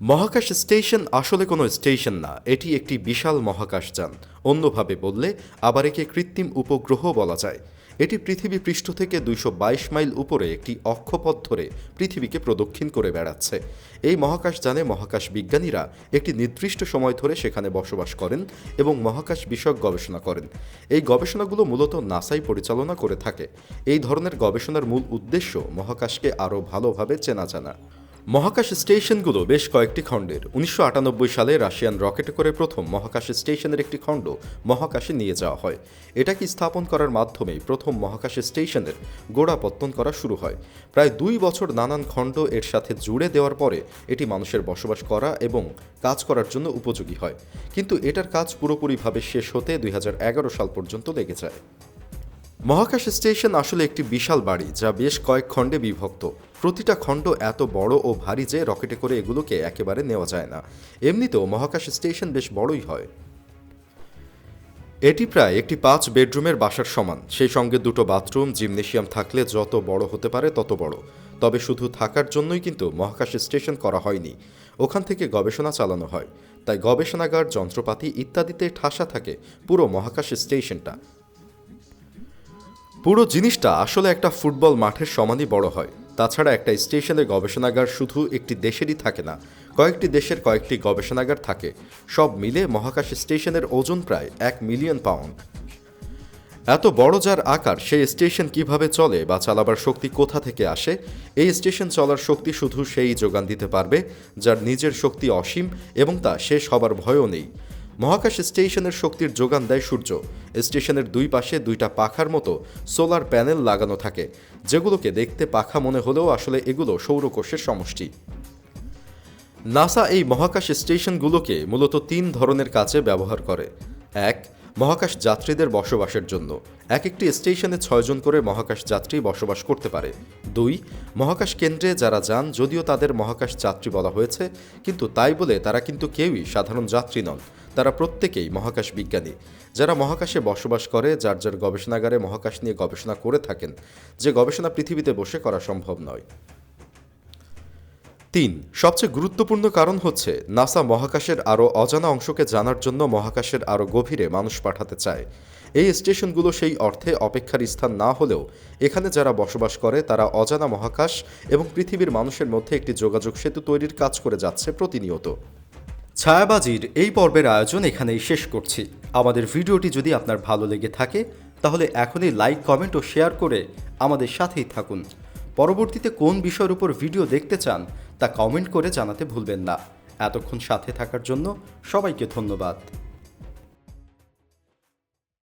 মহাকাশ স্টেশন আসলে কোনো স্টেশন না, এটি একটি বিশাল মহাকাশযান। অন্যভাবে বললে, আবার একে কৃত্রিম উপগ্রহ বলা যায়। এটি পৃথিবী পৃষ্ঠ থেকে দুইশ বাইশ মাইল উপরে একটি অক্ষপথ ধরে পৃথিবীকে প্রদক্ষিণ করে বেড়াচ্ছে। এই মহাকাশযানে মহাকাশ বিজ্ঞানীরা একটি নির্দিষ্ট সময় ধরে সেখানে বসবাস করেন এবং মহাকাশ বিষয়ক গবেষণা করেন। এই গবেষণাগুলো মূলত নাসাই পরিচালনা করে থাকে। এই ধরনের গবেষণার মূল উদ্দেশ্য মহাকাশকে আরও ভালোভাবে চেনা জানা। মহাকাশ স্টেশনগুলো বেশ কয়েকটি খণ্ডের। উনিশশো আটানব্বই সালে রাশিয়ান রকেটে করে প্রথম মহাকাশ স্টেশনের একটি খণ্ড মহাকাশে নিয়ে যাওয়া হয়। এটাকে স্থাপন করার মাধ্যমেই প্রথম মহাকাশ স্টেশনের গোড়াপত্তন করা শুরু হয়। প্রায় দুই বছর নানান খণ্ড এর সাথে জুড়ে দেওয়ার পরে এটি মানুষের বসবাস করা এবং কাজ করার জন্য উপযোগী হয়। কিন্তু এটার কাজ পুরোপুরিভাবে শেষ হতে দুই হাজার এগারো সাল পর্যন্ত লেগে যায়। মহাকাশ স্টেশন আসলে একটি বিশাল বাড়ি যা বেশ কয়েক খণ্ডে বিভক্ত। প্রতিটা খণ্ড এত বড় ও ভারী যে রকেটে করে এগুলোকে একেবারে নেওয়া যায় না। এমনিতেও মহাকাশ স্টেশন বেশ বড়ই হয়। এটি প্রায় একটি পাঁচ বেডরুমের বাসার সমান। সেই সঙ্গে দুটো বাথরুম, জিমনেশিয়াম থাকলে যত বড় হতে পারে তত বড়। তবে শুধু থাকার জন্যই কিন্তু মহাকাশ স্টেশন করা হয়নি। ওখান থেকে গবেষণা চালানো হয়। তাই গবেষণাগার, যন্ত্রপাতি ইত্যাদিতে ঠাসা থাকে পুরো মহাকাশ স্টেশনটা। পুরো জিনিসটা আসলে একটা ফুটবল মাঠের সমানই বড় হয়। তাছাড়া একটা স্টেশনে গবেষণাগার শুধু একটি দেশেরই থাকে না, কয়েকটি দেশের কয়েকটি গবেষণাগার থাকে। সব মিলে মহাকাশ স্টেশনের ওজন প্রায় এক মিলিয়ন পাউন্ড। এত বড় যার আকার, সেই স্টেশন কীভাবে চলে বা চালাবার শক্তি কোথা থেকে আসে? এই স্টেশন চলার শক্তি শুধু সেই যোগান দিতে পারবে, যার নিজের শক্তি অসীম এবং তা শেষ হবার ভয়ও নেই। মহাকাশ স্টেশনের শক্তির যোগান দেয় সূর্য। স্টেশনের দুই পাশে দুইটা পাখার মতো সোলার প্যানেল লাগানো থাকে, যেগুলোকে দেখতে পাখা মনে হলেও আসলে এগুলো সৌরকোষের সমষ্টি। নাসা এই মহাকাশ স্টেশনগুলোকে মূলত তিন ধরনের কাজে ব্যবহার করে। এক মহাকাশ যাত্রীদের বসবাসের জন্য। এক একটি স্টেশনে ছয়জন করে মহাকাশ যাত্রী বসবাস করতে পারে। দুই, মহাকাশ কেন্দ্রে যারা যান, যদিও তাদের মহাকাশ যাত্রী বলা হয়েছে, কিন্তু তাই বলে তারা কিন্তু কেউই সাধারণ যাত্রী নন। তারা প্রত্যেকেই মহাকাশ বিজ্ঞানী। যারা মহাকাশে বসবাস করে, যার যার গবেষণাগারে মহাকাশ নিয়ে গবেষণা করে থাকেন, যে গবেষণা পৃথিবীতে বসে করা সম্ভব নয়। তিন, সবচেয়ে গুরুত্বপূর্ণ কারণ হচ্ছে নাসা মহাকাশের আরও অজানা অংশকে জানার জন্য মহাকাশের আরও গভীরে মানুষ পাঠাতে চায়। এই স্টেশনগুলো সেই অর্থে অপেক্ষার স্থান না হলেও এখানে যারা বসবাস করে তারা অজানা মহাকাশ এবং পৃথিবীর মানুষের মধ্যে একটি যোগাযোগ সেতু তৈরির কাজ করে যাচ্ছে প্রতিনিয়ত। ছায়াবাজির এই পর্বের আয়োজন এখানেই শেষ করছি। আমাদের ভিডিওটি যদি আপনার ভালো লেগে থাকে, তাহলে এখনই লাইক, কমেন্ট ও শেয়ার করে আমাদের সাথেই থাকুন। পরবর্তীতে কোন বিষয়ের উপর ভিডিও দেখতে চান তা কমেন্ট করে জানাতে ভুলবেন না। এতক্ষণ সাথে থাকার জন্য সবাইকে ধন্যবাদ।